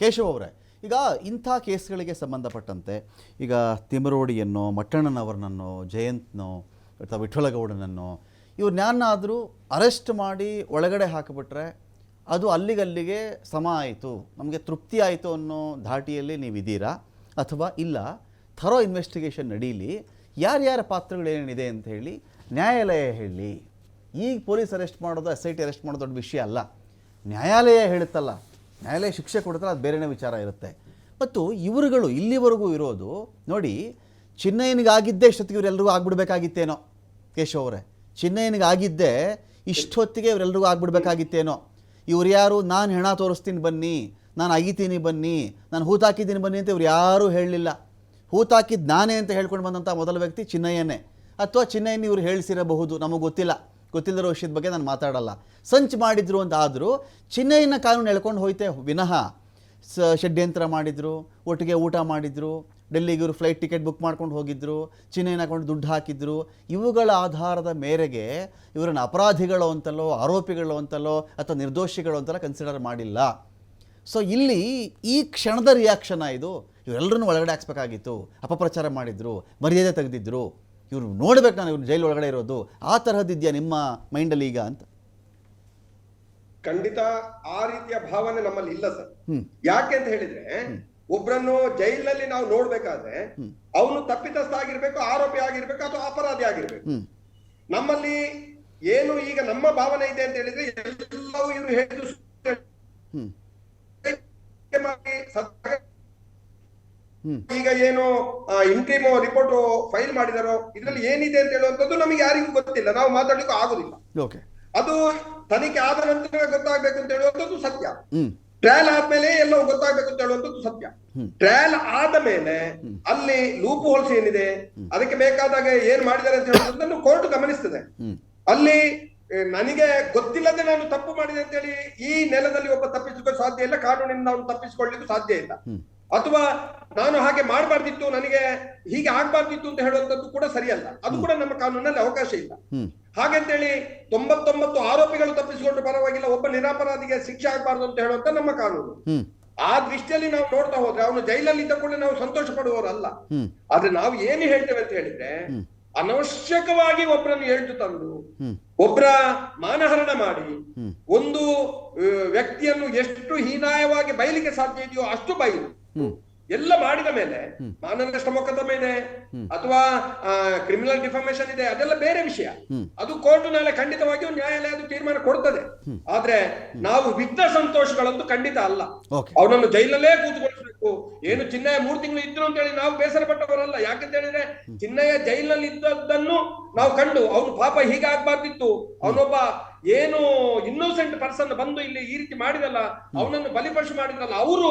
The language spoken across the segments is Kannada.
ಕೇಶವ್ ಅವರೇ, ಈಗ ಇಂಥ ಕೇಸ್ಗಳಿಗೆ ಸಂಬಂಧಪಟ್ಟಂತೆ ಈಗ ತಿಮರೋಡಿಯನ್ನು ಮಟ್ಟಣ್ಣನವರನನ್ನು ಜಯಂತ್ನೋ, ಅಥವಾ ವಿಠ್ಠಲಗೌಡನನ್ನು ಇವ್ರನ್ನಾದರೂ ಅರೆಸ್ಟ್ ಮಾಡಿ ಒಳಗಡೆ ಹಾಕಿಬಿಟ್ರೆ ಅದು ಅಲ್ಲಿಗಲ್ಲಿಗೆ ಸಮ ಆಯಿತು, ನಮಗೆ ತೃಪ್ತಿ ಆಯಿತು ಅನ್ನೋ ಧಾಟಿಯಲ್ಲಿ ನೀವಿದ್ದೀರಾ ಅಥವಾ ಇಲ್ಲ, ಥರೋ ಇನ್ವೆಸ್ಟಿಗೇಷನ್ ನಡೀಲಿ, ಯಾರ್ಯಾರ ಪಾತ್ರಗಳೇನಿದೆ ಅಂತ ಹೇಳಿ ನ್ಯಾಯಾಲಯ ಹೇಳಿ. ಈಗ ಪೊಲೀಸ್ ಅರೆಸ್ಟ್ ಮಾಡೋದು, ಎಸ್ ಐ ಟಿ ಅರೆಸ್ಟ್ ಮಾಡೋದು ದೊಡ್ಡ ವಿಷಯ ಅಲ್ಲ. ನ್ಯಾಯಾಲಯ ಹೇಳುತ್ತಲ್ಲ ನ್ಯಾಯಾಲಯ ಶಿಕ್ಷೆ ಕೊಡ್ತಾರೆ, ಅದು ಬೇರೆನೇ ವಿಚಾರ ಇರುತ್ತೆ. ಮತ್ತು ಇವರುಗಳು ಇಲ್ಲಿವರೆಗೂ ಇರೋದು, ನೋಡಿ, ಚಿನ್ನಯ್ಯನಿಗಾಗಿದ್ದೇ ಇಷ್ಟೊತ್ತಿಗೆ ಇವರೆಲ್ಲರಿಗೂ ಆಗ್ಬಿಡ್ಬೇಕಾಗಿತ್ತೇನೋ ಅವರೇ. ಚಿನ್ನಯ್ಯನಿಗಾಗಿದ್ದೇ ಇಷ್ಟೊತ್ತಿಗೆ ಇವರೆಲ್ಲರಿಗೂ ಆಗ್ಬಿಡ್ಬೇಕಾಗಿತ್ತೇನೋ. ಇವ್ರು ಯಾರು? ನಾನು ಹೆಣ ತೋರಿಸ್ತೀನಿ ಬನ್ನಿ, ನಾನು ಅಗಿತೀನಿ ಬನ್ನಿ, ನಾನು ಹೂತಾಕಿದ್ದೀನಿ ಬನ್ನಿ ಅಂತ ಇವ್ರು ಯಾರೂ ಹೇಳಲಿಲ್ಲ. ಹೂತಾಕಿದ್ದು ನಾನೇ ಅಂತ ಹೇಳ್ಕೊಂಡು ಬಂದಂಥ ಮೊದಲ ವ್ಯಕ್ತಿ ಚಿನ್ನಯ್ಯನೇ. ಅಥವಾ ಚಿನ್ನಯ್ಯನ ಇವ್ರು ಹೇಳಿಸಿರಬಹುದು, ನಮಗೆ ಗೊತ್ತಿಲ್ಲ. ಗೊತ್ತಿಲ್ಲದಿರೋ ವಿಷಯದ ಬಗ್ಗೆ ನಾನು ಮಾತಾಡಲ್ಲ. ಸಂಚು ಮಾಡಿದ್ರು ಅಂತ ಆದರೂ ಚಿನ್ನಯ್ಯನ ಕಾನೂನು ಎಳ್ಕೊಂಡು ಹೋಯ್ತೆ ವಿನಃ. ಸ, ಷಡ್ಯಂತ್ರ ಮಾಡಿದರು, ಒಟ್ಟಿಗೆ ಊಟ ಮಾಡಿದರು, ಡೆಲ್ಲಿಗೆ ಇವರು ಫ್ಲೈಟ್ ಟಿಕೆಟ್ ಬುಕ್ ಮಾಡ್ಕೊಂಡು ಹೋಗಿದ್ರು, ಚಿನ್ನೈನ ಹಾಕೊಂಡು ದುಡ್ಡು ಹಾಕಿದ್ರು. ಇವುಗಳ ಆಧಾರದ ಮೇರೆಗೆ ಇವರನ್ನು ಅಪರಾಧಿಗಳು ಅಂತಲೋ, ಆರೋಪಿಗಳು ಅಂತಲೋ, ಅಥವಾ ನಿರ್ದೋಷಿಗಳು ಅಂತಲೋ ಕನ್ಸಿಡರ್ ಮಾಡಿಲ್ಲ. ಸೊ ಇಲ್ಲಿ ಈ ಕ್ಷಣದ ರಿಯಾಕ್ಷನ್ ಇದು. ಇವರೆಲ್ಲರನ್ನೂ ಒಳಗಡೆ ಹಾಕ್ಸ್ಬೇಕಾಗಿತ್ತು. ಅಪಪ್ರಚಾರ ಮಾಡಿದ್ರು, ಮರ್ಯಾದೆ ತೆಗೆದಿದ್ರು. ಇವ್ರು ನೋಡ್ಬೇಕು ನಾನು ಇವ್ರು ಜೈಲು ಒಳಗಡೆ ಇರೋದು. ಆ ತರಹದ್ದಿದೆಯಾ ನಿಮ್ಮ ಮೈಂಡಲ್ಲಿ ಈಗ ಅಂತ? ಖಂಡಿತ ಆ ರೀತಿಯ ಭಾವನೆ ನಮ್ಮಲ್ಲಿ ಇಲ್ಲ ಸರ್. ಯಾಕೆ ಅಂತ ಹೇಳಿದ್ರೆ ಒಬ್ಬರನ್ನು ಜೈಲಿನಲ್ಲಿ ನಾವು ನೋಡ್ಬೇಕಾದ್ರೆ ಅವನು ತಪ್ಪಿತಸ್ಥ ಆಗಿರ್ಬೇಕು ಆರೋಪಿ ಆಗಿರ್ಬೇಕು ಅಥವಾ ಅಪರಾಧಿ ಆಗಿರ್ಬೇಕು. ನಮ್ಮಲ್ಲಿ ಏನು ಈಗ ನಮ್ಮ ಭಾವನೆ ಇದೆ ಅಂತ ಹೇಳಿದ್ರೆ ಎಲ್ಲವೂ ಇವರು ಹೇಳಿದ್ರು ಸುಳ್ಳು ಹ್ಞೂ ಮಾಡಿ ಸತ್ಯ ಹ್ಞೂ ಈಗ ಏನು ಇಂಟ್ರಿಮ್ ರಿಪೋರ್ಟ್ ಫೈಲ್ ಮಾಡಿದಾರೋ ಇದ್ರಲ್ಲಿ ಏನಿದೆ ಅಂತ ಹೇಳುವಂತದ್ದು ನಮಗೆ ಯಾರಿಗೂ ಗೊತ್ತಿಲ್ಲ. ನಾವು ಮಾತಾಡ್ಲಿಕ್ಕೂ ಆಗುದಿಲ್ಲ. ಅದು ತನಿಖೆ ಆದ ನಂತರ ಗೊತ್ತಾಗಬೇಕು ಅಂತ ಹೇಳುವಂತದ್ದು ಸತ್ಯ. ಟ್ರಯಲ್ ಆದ್ಮೇಲೆ ಎಲ್ಲವೂ ಗೊತ್ತಾಗಬೇಕು ಅಂತ ಹೇಳುವಂತದ್ದು ಸತ್ಯ. ಟ್ರಯಲ್ ಆದ ಮೇಲೆ ಅಲ್ಲಿ ಲೂಪ್ ಹೋಲ್ಸ್ ಏನಿದೆ ಅದಕ್ಕೆ ಬೇಕಾದಾಗ ಏನ್ ಮಾಡಿದ್ದಾರೆ ಅಂತ ಹೇಳುವಂತದ್ದನ್ನು ಕೋರ್ಟ್ ಗಮನಿಸ್ತದೆ. ಅಲ್ಲಿ ನನಗೆ ಗೊತ್ತಿಲ್ಲದೆ ನಾನು ತಪ್ಪು ಮಾಡಿದೆ ಅಂತ ಹೇಳಿ ಈ ನೆಲದಲ್ಲಿ ಒಬ್ಬ ತಪ್ಪಿಸಿಕೊಳ್ಳಲು ಸಾಧ್ಯ ಇಲ್ಲ ಕಾನೂನಿಂದ ಅವನು ತಪ್ಪಿಸಿಕೊಳ್ಳಿಕ್ಕೂ ಸಾಧ್ಯ ಇಲ್ಲ. ಅಥವಾ ನಾನು ಹಾಗೆ ಮಾಡಬಾರ್ದಿತ್ತು ನನಗೆ ಹೀಗೆ ಆಗ್ಬಾರ್ದಿತ್ತು ಅಂತ ಹೇಳುವಂತದ್ದು ಕೂಡ ಸರಿಯಲ್ಲ. ಅದು ಕೂಡ ನಮ್ಮ ಕಾನೂನಲ್ಲಿ ಅವಕಾಶ ಇಲ್ಲ. ಹಾಗಂತ ಹಾಗಂತೇಳಿ ತೊಂಬತ್ತೊಂಬತ್ತು ಆರೋಪಿಗಳು ತಪ್ಪಿಸಿಕೊಂಡು ಪರವಾಗಿಲ್ಲ ಒಬ್ಬ ನಿರಾಪರಾಧಿಗೆ ಶಿಕ್ಷೆ ಆಗಬಾರ್ದು ಅಂತ ಹೇಳುವಂತ ನಮ್ಮ ಕಾನೂನು. ಆ ದೃಷ್ಟಿಯಲ್ಲಿ ನಾವು ನೋಡ್ತಾ ಹೋದ್ರೆ ಅವನು ಜೈಲಲ್ಲಿ ಇದ್ದ ಕೂಡ ನಾವು ಸಂತೋಷ ಪಡುವವರಲ್ಲ ಅಲ್ಲ ಆದ್ರೆ ನಾವು ಏನು ಹೇಳ್ತೇವೆ ಅಂತ ಹೇಳಿದ್ರೆ ಅನವಶ್ಯಕವಾಗಿ ಒಬ್ಬರನ್ನು ಹೇಳ್ತು ತಂದು ಒಬ್ಬರ ಮಾನಹರಣ ಮಾಡಿ ಒಂದು ವ್ಯಕ್ತಿಯನ್ನು ಎಷ್ಟು ಹೀನಾಯವಾಗಿ ಬಯಲಿಗೆ ಸಾಧ್ಯ ಇದೆಯೋ ಅಷ್ಟು ಬಯಲು ಎಲ್ಲ ಮಾಡಿದ ಮೇಲೆ ಮಾನನಷ್ಟ ಮೊಕದ್ದಮೆ ಇದೆ ಅಥವಾ ಕ್ರಿಮಿನಲ್ ಡಿಫಾಮೇಶನ್ ಇದೆ ಅದೆಲ್ಲ ಬೇರೆ ವಿಷಯ. ಅದು ಕೋರ್ಟ್ ನಾಳೆ ಖಂಡಿತವಾಗಿಯೂ ನ್ಯಾಯಾಲಯ ಅದು ತೀರ್ಮಾನ ಕೊಡ್ತದೆ. ಆದ್ರೆ ನಾವು ವಿತ್ತ ಸಂತೋಷಗಳಂತೂ ಖಂಡಿತ ಅಲ್ಲ. ಅವನನ್ನು ಜೈಲಲ್ಲೇ ಕೂತ್ಕೊಳ್ಬೇಕು. ಏನು ಚಿನ್ನಯ್ಯ ಮೂರು ತಿಂಗಳು ಇದ್ರು ಅಂತ ಹೇಳಿ ನಾವು ಬೇಸರ ಪಟ್ಟವರಲ್ಲ ಯಾಕಂತ ಹೇಳಿದ್ರೆ ಚಿನ್ನಯ್ಯ ಜೈಲಿನಲ್ಲಿ ಇದ್ದದ್ದನ್ನು ನಾವು ಕಂಡು ಅವನು ಪಾಪ ಹೀಗಾಗ್ಬಾರ್ದಿತ್ತು ಅವನೊಬ್ಬ ಏನು ಇನ್ನೋಸೆಂಟ್ ಪರ್ಸನ್ ಬಂದು ಇಲ್ಲಿ ಈ ರೀತಿ ಮಾಡಿದಲ್ಲ ಅವನನ್ನು ಬಲಿಪಶು ಮಾಡಿದ್ರಲ್ಲ ಅವರು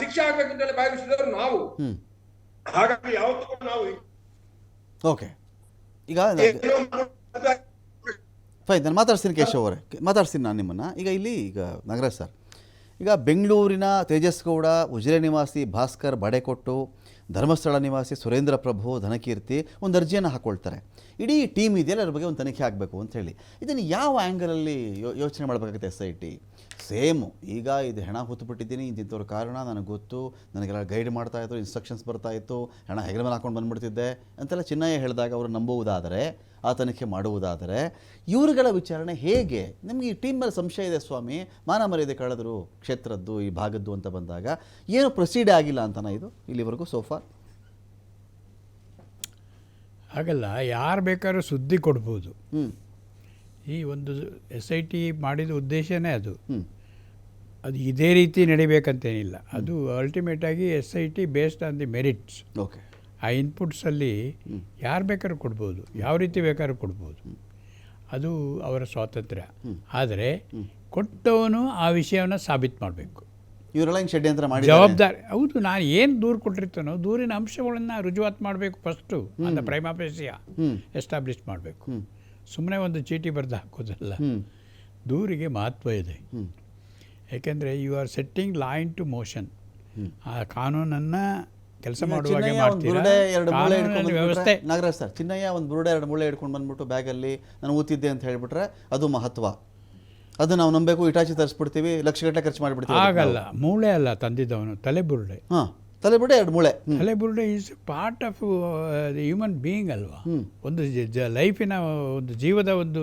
ಶಿಕ್ಷೆ ಆಗ್ಬೇಕು ಅಂತ ಹೇಳಿ ಭಾವಿಸಿದವರು ನಾವು. ಹಾಗಾಗಿ ಯಾವತ್ತೂ ನಾವು ಓಕೆ. ಈಗ ಫೈನ್ ನಾನು ಮಾತಾಡ್ತೀನಿ ಕೇಶವ್ ಅವರೇ. ಮಾತಾಡ್ತೀನಿ ನಾನು ನಿಮ್ಮನ್ನು. ಈಗ ಇಲ್ಲಿ ಈಗ ನಗರ ಸರ್. ಈಗ ಬೆಂಗಳೂರಿನ ತೇಜಸ್ ಗೌಡ ಉಜಿರೆ ನಿವಾಸಿ ಭಾಸ್ಕರ್ ಬಡೆಕೊಟ್ಟು ಧರ್ಮಸ್ಥಳ ನಿವಾಸಿ ಸುರೇಂದ್ರ ಪ್ರಭು ಧನಕೀರ್ತಿ ಒಂದು ಅರ್ಜಿಯನ್ನು ಹಾಕ್ಕೊಳ್ತಾರೆ ಇಡೀ ಟೀಮ್ ಇದೆಯಲ್ಲ ಅದ್ರ ಬಗ್ಗೆ ಒಂದು ತನಿಖೆ ಆಗಬೇಕು ಅಂತ ಹೇಳಿ. ಇದನ್ನು ಯಾವ ಆ್ಯಂಗಲಲ್ಲಿ ಯೋ, ಯೋಚನೆ ಮಾಡಬೇಕಾಗುತ್ತೆ ಎಸ್ ಐ ಟಿ ಸೇಮು. ಈಗ ಇದು ಹೆಣ ಹೊತ್ತುಬಿಟ್ಟಿದ್ದೀನಿ ಇಂತಿಂಥವ್ರ ಕಾರಣ, ನನಗೆ ಗೊತ್ತು, ನನಗೆಲ್ಲ ಗೈಡ್ ಮಾಡ್ತಾ ಇತ್ತು ಇನ್ಸ್ಟ್ರಕ್ಷನ್ಸ್ ಬರ್ತಾಯಿತ್ತು ಹೆಣ ಹೆಗಲ ಮೇಲೆ ಹಾಕೊಂಡು ಬಂದ್ಬಿಡ್ತಿದ್ದೆ ಅಂತೆಲ್ಲ ಚಿನ್ನಯ್ಯ ಹೇಳಿದಾಗ ಅವರು ನಂಬುವುದಾದರೆ ಆ ತನಿಖೆ ಮಾಡುವುದಾದರೆ ಇವರುಗಳ ವಿಚಾರಣೆ ಹೇಗೆ? ನಿಮಗೆ ಈ ಟೀಮ್ ಮೇಲೆ ಸಂಶಯ ಇದೆ ಸ್ವಾಮಿ. ಮಾನ ಮರ್ಯಾದೆ ಕಳೆದರು ಕ್ಷೇತ್ರದ್ದು ಈ ಭಾಗದ್ದು ಅಂತ ಬಂದಾಗ ಏನು ಪ್ರೊಸೀಡ್ ಆಗಿಲ್ಲ ಅಂತನಾ ಇದು ಇಲ್ಲಿವರೆಗೂ ಸೋಫಾ ಹಾಗಲ್ಲ ಯಾರು ಬೇಕಾದ್ರೂ ಸುದ್ದಿ ಕೊಡ್ಬೋದು. ಹ್ಞೂ ಈ ಒಂದು ಎಸ್ ಐ ಟಿ ಮಾಡಿದ ಉದ್ದೇಶನೇ ಅದು. ಅದು ಇದೇ ರೀತಿ ನಡಿಬೇಕಂತೇನಿಲ್ಲ. ಅದು ಅಲ್ಟಿಮೇಟಾಗಿ S I T based on the merits okay ಆ ಇನ್ಪುಟ್ಸಲ್ಲಿ ಯಾರು ಬೇಕಾದ್ರೂ ಕೊಡ್ಬೋದು ಯಾವ ರೀತಿ ಬೇಕಾದ್ರೂ ಕೊಡ್ಬೋದು. ಅದು ಅವರ ಸ್ವಾತಂತ್ರ್ಯ. ಆದರೆ ಕೊಟ್ಟವನು ಆ ವಿಷಯವನ್ನು ಸಾಬೀತು ಮಾಡಬೇಕು. ಇವರೆಲ್ಲ ಹಿಂಗೆ ಷಡ್ಯಂತ್ರ ಮಾಡಿ ಜವಾಬ್ದಾರಿ ಹೌದು ನಾನು ಏನು ದೂರು ಕೊಟ್ಟಿರ್ತಾನೋ ದೂರಿನ ಅಂಶಗಳನ್ನು ರುಜುವಾತು ಮಾಡಬೇಕು ಫಸ್ಟು ಅಂತ ಪ್ರೈಮಾಪೇಸಿಯ ಎಸ್ಟಾಬ್ಲಿಷ್ ಮಾಡಬೇಕು. ಸುಮ್ಮನೆ ಒಂದು ಚೀಟಿ ಬರೆದು ಹಾಕೋದಲ್ಲ. ದೂರಿಗೆ ಮಹತ್ವ ಇದೆ. ಯಾಕೆಂದರೆ you are setting law into motion ಆ ಕಾನೂನನ್ನು ಕೆಲಸ ಮಾಡುವಾಗೆ ಮಾಡ್ತೀರಾ? ಬುರುಡೆ ಎರಡು ಮೂಳೆ ಕಾನೂನಿನ ಹಿಡ್ಕೊಂಡು ವ್ಯವಸ್ಥೆ ನಾಗರಾಜ್ ಸರ್ ಚಿನ್ನಯ್ಯ ಒಂದು ಬುರುಡೆ ಎರಡು ಮೂಳೆ ಹಿಡ್ಕೊಂಡು ಬಂದ್ಬಿಟ್ಟು ಬ್ಯಾಗಲ್ಲಿ ನಾನು ಊತಿದ್ದೆ ಅಂತ ಹೇಳಿಬಿಟ್ರೆ ಅದು ಮಹತ್ವ. ಅದು ನಾವು ನಂಬೇಕು ಇಟಾಚಿ ತರಿಸ್ಬಿಡ್ತೀವಿ ಲಕ್ಷಗಟ್ಟಲೆ ಖರ್ಚು ಮಾಡಿಬಿಡ್ತೀವಿ ಆಗಲ್ಲ ಮೂಳೆ ಅಲ್ಲ ತಂದಿದ್ದವನು ತಲೆಬುರುಡೆ. ಹಾಂ ತಲೆಬುರುಡೆ ಎರಡು ಮೂಳೆ ತಲೆ ತಲೆಬುರುಡೆ is part of human being ಅಲ್ವಾ? ಒಂದು ಲೈಫಿನ ಒಂದು ಜೀವದ ಒಂದು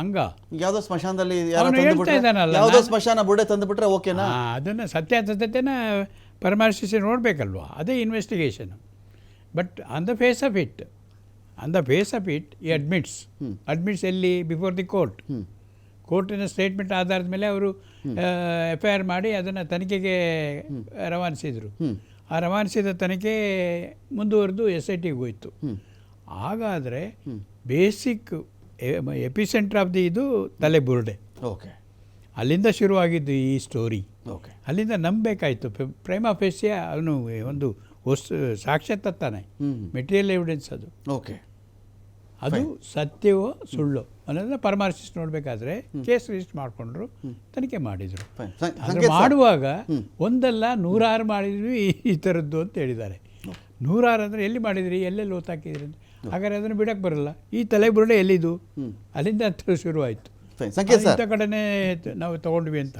ಅಂಗ. ಯಾವುದೋ ಸ್ಮಶಾನದಲ್ಲಿ ಯಾವುದೋ ಸ್ಮಶಾನ ಬುಡೆ ತಂದುಬಿಟ್ರೆ ಓಕೆನಾ? ಅದನ್ನ ಅದನ್ನು ಸತ್ಯಾಸತ್ಯತೆನ ಪರಾಮರ್ಶಿಸಿ ನೋಡಬೇಕಲ್ವಾ? ಅದೇ investigation but on the face of it on the face of it ಈ ಅಡ್ಮಿಟ್ಸ್ ಅಡ್ಮಿಟ್ಸ್ ಎಲ್ಲಿ? ಬಿಫೋರ್ ದಿ ಕೋರ್ಟ್ ಕೋರ್ಟಿನ ಸ್ಟೇಟ್ಮೆಂಟ್ ಆಧಾರದ ಮೇಲೆ ಅವರು ಎಫ್ ಐ ಆರ್ ಮಾಡಿ ಅದನ್ನು ತನಿಖೆಗೆ ರವಾನಿಸಿದರು. ಆ ರವಾನಿಸಿದ ತನಿಖೆ ಮುಂದುವರೆದು ಎಸ್ ಐ ಟಿಗೆ ಹೋಯಿತು. ಹಾಗಾದರೆ ಬೇಸಿಕ್ ಎಪಿಸೆಂಟ್ರ್ ಆಫ್ ದಿ ಇದು ತಲೆಬುರುಡೆ ಓಕೆ ಅಲ್ಲಿಂದ ಶುರುವಾಗಿದ್ದು ಈ ಸ್ಟೋರಿ ಓಕೆ ಅಲ್ಲಿಂದ ನಂಬಬೇಕಾಯಿತು. ಪ್ರೇಮ ಫೇಸ್ಯ ಅವನು ಒಂದು ವಸ್ತು ಸಾಕ್ಷ್ಯ ತತ್ತಾನೆ ಹ್ಮ್. ಮೆಟೀರಿಯಲ್ ಎವಿಡೆನ್ಸ್ ಅದು. ಓಕೆ ಅದು ಸತ್ಯವೋ ಸುಳ್ಳು? ಅನ್ನೋದನ್ನ ಪರಮಾರ್ಶಿಸ್ ನೋಡಬೇಕಾದ್ರೆ ಕೇಸ್ ರಿಜಿಸ್ಟರ್ ಮಾಡಿಕೊಂಡ್ರು ತನಿಖೆ ಮಾಡಿದರು. ಮಾಡುವಾಗ ಒಂದಲ್ಲ ನೂರಾರು ಮಾಡಿದ್ವಿ ಈ- ಥರದ್ದು ಅಂತ ಹೇಳಿದ್ದಾರೆ. ನೂರಾರು ಅಂದರೆ ಎಲ್ಲಿ ಮಾಡಿದ್ರಿ ಎಲ್ಲೆಲ್ಲಿ ಓತಾಕಿದ್ರಿ ಅಂತ. ಹಾಗಾದ್ರೆ ಅದನ್ನು ಬಿಡಕ್ಕೆ ಬರಲ್ಲ. ಈ ತಲೆಬುರುಡೆ ಎಲ್ಲಿದು? ಅಲ್ಲಿಂದ ಅಂತ ಶುರುವಾಯಿತು. ಸಂಕೇತ್ ಸರ್ ಕಡೆನೇ ನಾವು ತಗೊಂಡ್ವಿ ಅಂತ.